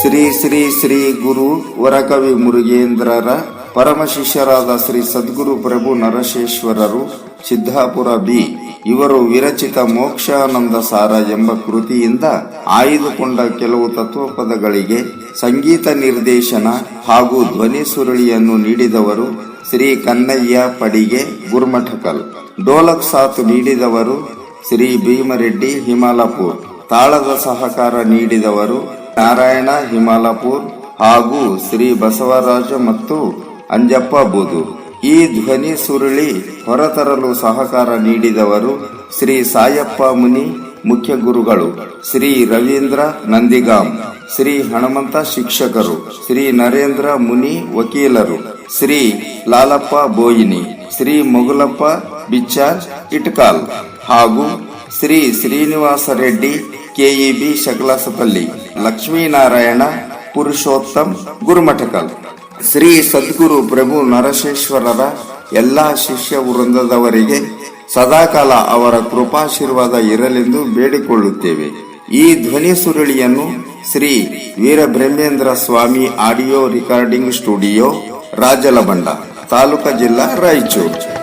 ಶ್ರೀ ಶ್ರೀ ಶ್ರೀ ಗುರು ವರಕವಿ ಮುರುಗೇಂದ್ರರ ಪರಮಶಿಷ್ಯರಾದ ಶ್ರೀ ಸದ್ಗುರು ಪ್ರಭು ನರಶೇಶ್ವರರು, ಸಿದ್ದಾಪುರ ಬಿ. ಇವರು ವಿರಚಿತ ಮೋಕ್ಷಾನಂದ ಸಾರ ಎಂಬ ಕೃತಿಯಿಂದ ಆಯ್ದುಕೊಂಡ ಕೆಲವು ತತ್ವಪದಗಳಿಗೆ ಸಂಗೀತ ನಿರ್ದೇಶನ ಹಾಗೂ ಧ್ವನಿ ಸುರುಳಿಯನ್ನು ನೀಡಿದವರು ಶ್ರೀ ಕನ್ನಯ್ಯ ಪಡಿಗೆ ಗುರ್ಮಠಕಲ್. ಡೋಲಕ್ ಸಾತು ನೀಡಿದವರು ಶ್ರೀ ಭೀಮರೆಡ್ಡಿ ಹಿಮಾಲಪುರ್. ತಾಳದ ಸಹಕಾರ ನೀಡಿದವರು ನಾರಾಯಣ, ಹಿಮಾಲಪುರ್ ಹಾಗೂ ಶ್ರೀ ಬಸವರಾಜ ಮತ್ತು ಅಂಜಪ್ಪ ಬೂದು. ಈ ಧ್ವನಿ ಸುರುಳಿ ಹೊರತರಲು ಸಹಕಾರ ನೀಡಿದವರು ಶ್ರೀ ಸಾಯಪ್ಪ ಮುನಿ ಮುಖ್ಯ ಗುರುಗಳು, ಶ್ರೀ ರವೀಂದ್ರ ನಂದಿಗಾಮ್ ಶ್ರೀ ಹನುಮಂತ ಶಿಕ್ಷಕರು, ಶ್ರೀ ನರೇಂದ್ರ ಮುನಿ ವಕೀಲರು, ಶ್ರೀ ಲಾಲಪ್ಪ ಬೋಯಿನಿ, ಶ್ರೀ ಮೊಗಲಪ್ಪ ಬಿಚ್ಚಾರ್ ಇಟ್ಕಾಲ್ ಹಾಗೂ ಶ್ರೀ ಶ್ರೀನಿವಾಸ ರೆಡ್ಡಿ ಕೆಇಬಿ ಶಕಲಾಸಪಲ್ಲಿ, ಲಕ್ಷ್ಮೀನಾರಾಯಣ ಪುರುಷೋತ್ತಮ್ ಗುರುಮಠಕಲ್. ಶ್ರೀ ಸದ್ಗುರು ಪ್ರಭು ನರಶೇಶ್ವರರ ಎಲ್ಲಾ ಶಿಷ್ಯ ವೃಂದದವರಿಗೆ ಸದಾಕಾಲ ಅವರ ಕೃಪಾಶೀರ್ವಾದ ಇರಲೆಂದು ಬೇಡಿಕೊಳ್ಳುತ್ತೇವೆ. ಈ ಧ್ವನಿ ಸುರುಳಿಯನ್ನು Shri Veerabrahmendra Swami audio recording studio, Rajalabanda taluka ಜಿಲ್ಲಾ ರಾಯಚೂರು.